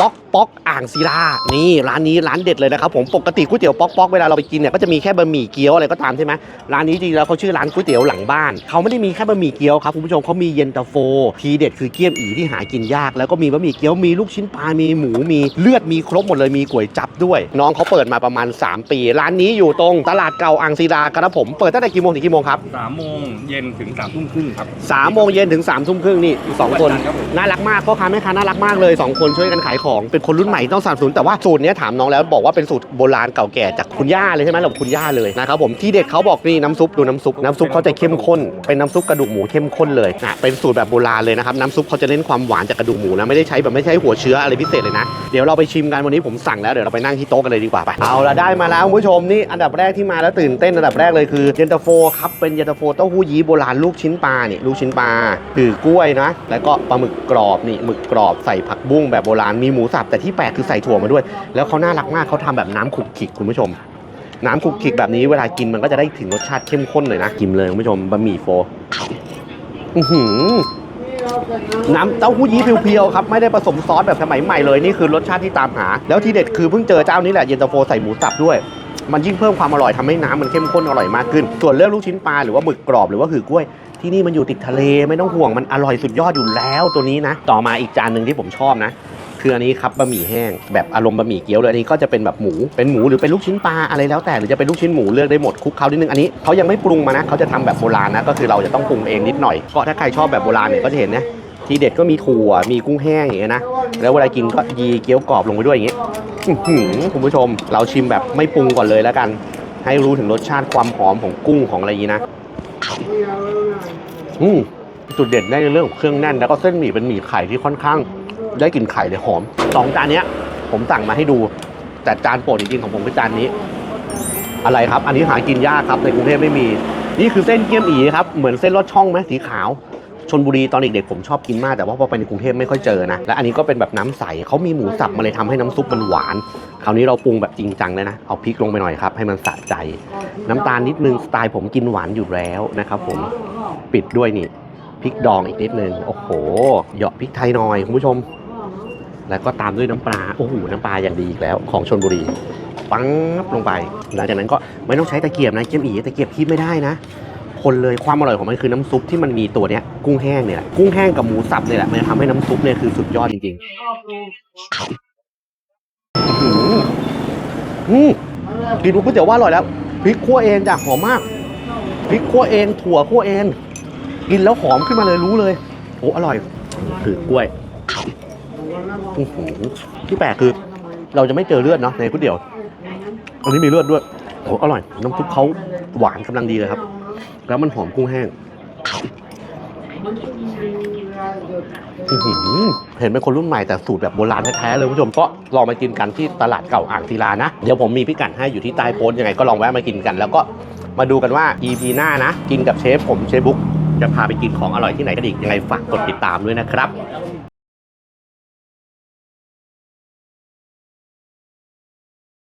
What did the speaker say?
ป๊อกป๊อกอ่างศิลา นี่ร้านนี้ร้านเด็ดเลยนะครับผมปกติก๋วยเตี๋ยวป๊อกป๊อกเวลาเราไปกินเนี่ยก็จะมีแค่บะหมี่เกี๊ยวอะไรก็ตามใช่ไหมร้านนี้จริงๆแล้วเขาชื่อร้านก๋วยเตี๋ยวหลังบ้านเขาไม่ได้มีแค่บะหมี่เกี๊ยวครับคุณผู้ชมเขามีเย็นตาโฟ ทีเด็ดคือเกี๊ยมอีที่หากินยาก แล้วก็มีบะหมี่เกี๊ยวมีลูกชิ้นปลา มีหมูมีเลือดมีครบหมดเลยมีก๋วยจับด้วย น้องเขาเปิดมาประมาณ 3 ปี ร้านนี้อยู่ตรงตลาดเก่าอ่างศิลาครับผมเปิดตั้งแต่กี่โมงถึงกี่โมงครับสามโมงเย็นถึงสามทุ่มครึ่งครับ สามโมงเย็นถึง3ามทุ่มครึ่งนี่สองคน วันจันทร์ครับผม น่ารักมากพ่อค้าแม่ค้าน่ารักมากเลย2คนช่วยกันขายของเป็นคนรุ่นใหม่ต้องสนับสนุนแต่ว่าสูตรนี้ถามน้องแล้วบอกว่าเป็นสูตรโบราณเก่าแก่จากคุณย่าเลยใช่ไหมเราคุณย่าเลยนะครับผมที่เด็ดเขาบอกนี่น้ำซุปดูน้ำซุปน้ำซุปเขาจะเข้มข้นเป็นน้ำซุปกระดูกหมูเข้มข้นเลยอะเป็นสูตรแบบโบราณเลยนะครับน้ำซุปเขาจะเน้นความหวานจากกระดูกหมูนะไม่ได้ใช้แบบไม่ใช่หัวเชื้ออะไรพิเศษเลยนะเดี๋ยวเราไปชิมกันวันนี้ผมสั่งแล้วเดี๋ยวเราไปนั่งที่โต๊ะกันเลยดีกว่าไปเอาละได้มาแล้วคุณผู้ชมนี่อันดับแรกที่มาแล้วตื่นเต้นอันดับแรกเลยคือเย็นตาโฟครับเป็นเย็นตาโฟเต้าหู้ยี้โบราณลูกชิ้นปลาเนี่ยลูกชิ้นปลาคือกล้วยนะแล้วก็ปลาหมึกกรอบนี่หมึกกรอบใส่ผักบุ้งแบบโบราณมีหมูสับแต่ที่แปลกคือใส่ถั่วมาด้วย แล้วเขาน่ารักมากเขาทำแบบน้ำขลุกขิกคุณผู้ชม น้ำขลุกขิกแบบนี้เวลากินมันก็จะได้ถึงรสชาติเข้มข้นเลยนะกินเลยคุณผู้ชมบะหมี่โฟอือหือน้ำเต้าหู้ยี้เพียวๆครับไม่ได้ผสมซอสแบบสมัยใหม่เลยนี่คือรสชาติที่ตามหา แล้วที่เด็ดคือเพิ่งเจอเจ้านี้แหละเย็นตาโฟใส่หมูสับด้วยมันยิ่งเพิ่มความอร่อยทำให้น้ำมันเข้มข้นอร่อยมากขึ้น ส่วนเรื่องลูกชิ้นปลาหรือว่าหมึกกรอบหรือว่าหือกล้วย ที่นี่มันอยู่ติดทะเลไม่ต้องห่วงมันอร่อยสุดยอดอยู่แล้วตัวนี้นะ ต่อมาอีกจานหนึ่งที่ผมชอบนะ คืออันนี้ครับบะหมี่แห้งแบบอารมณ์บะหมี่เกี๊ยวเลยอันนี้ก็จะเป็นแบบหมูเป็นหมูหรือเป็นลูกชิ้นปลาอะไรแล้วแต่หรือจะเป็นลูกชิ้นหมูเลือกได้หมดคลุกเคล้านิดนึงอันนี้เขายังไม่ปรุงมานะเขาจะทำแบบโบราณนะก็คือเราจะต้องปรุงเองนิดหน่อยก็ถ้าใครชอบแบบโบราณเนี่ยก็จะเห็นนะทีเด็ดก็มีถั่วมีกุ้งแห้งอย่างเงี้ยนะแล้วเวลากินก็ยีเกี๊ยวกรอบลงไปด้วยอย่างเงี้อื้อหือคุณผู้ชมเราชิมแบบไม่ปรุงก่อนเลยแล้วกัน ให้รู้ถึงรสชาติความหอมของกุ้งของอะไรอย่างงี้นะอืมจุดเด่นได้ในเรื่องของเครื่องแน่น แล้วก็เส้นหมี่เป็นหมี่ไข่ที่ค่อนข้าง ได้กลิ่นไข่เลยหอมสองจานเนี้ย ผมสั่งมาให้ดู แต่จานโปรดจริงๆของผมคือจานนี้ อะไรครับ อันนี้หากินยากครับในกรุงเทพไม่มี นี่คือเส้นเกี๊ยมอีครับเหมือนเส้นลอดช่องไหมสีขาวชนบุรีตอนเด็กๆผมชอบกินมากแต่ว่าพอไปในกรุงเทพไม่ค่อยเจอนะและอันนี้ก็เป็นแบบน้ำใสเขามีหมูสับมาเลยทำให้น้ำซุปมันหวาน คราวนี้เราปรุงแบบจริงจังเลยนะเอาพริกลงไปหน่อยครับให้มันสะใจ น้ำตาลนิดนึงสไตล์ผมกินหวานอยู่แล้วนะครับผมปิดด้วยนี่พริกดองอีกนิดนึงโอ้โหเหยาะพริกไทยหน่อยคุณผู้ชม แล้วก็ตามด้วยน้ำปลาโอ้โหน้ำปลาอย่างดีอีกแล้วของชนบุรีปังลงไป หลังจากนั้นก็ไม่ต้องใช้ตะเกียบนะเกียมอีตะเกียบคีบไม่ได้นะ คนเลยความอร่อยของมันคือน้ำซุปที่มันมีตัวเนี้ย กุ้งแห้งเนี่ยแหละกุ้งแห้งกับหมูสับเนี่ยแหละมันทำให้น้ำซุปเนี่ยคือสุดยอดจริงๆอื้อหืออืมกินก๋วยเตี๋ยวว่าอร่อยแล้วพริกคั่วเองจ้ะหอมมากพริกคั่วเอง ถั่วคั่วเอง กินแล้วหอมขึ้นมาเลยรู้เลยโอ้อร่อยคือกล้วย อื้อหือที่แปลกคือ เราจะไม่เจอเลือดเนาะในก๋วยเตี๋ยว อันนี้มีเลือดด้วยโอ้อร่อย น้ำซุปเขาหวานกำลังดีเลยครับ แล้วมันหอมกุ้งแห้งเห็นเป็นคนรุ่นใหม่แต่สูตรแบบโบราณแท้ๆเลยคุณผู้ชมก็ลองมากินกันที่ตลาดเก่าอ่างศิลานะ เดี๋ยวผมมีพิกัดให้อยู่ที่ใต้โพสยังไงก็ลองแวะมากินกัน แล้วก็มาดูกันว่า EP หน้านะ กินกับเชฟผมเชฟบุ๊กจะพาไปกินของอร่อยที่ไหนกันอีกยังไงฝากกดติดตามด้วยนะครับ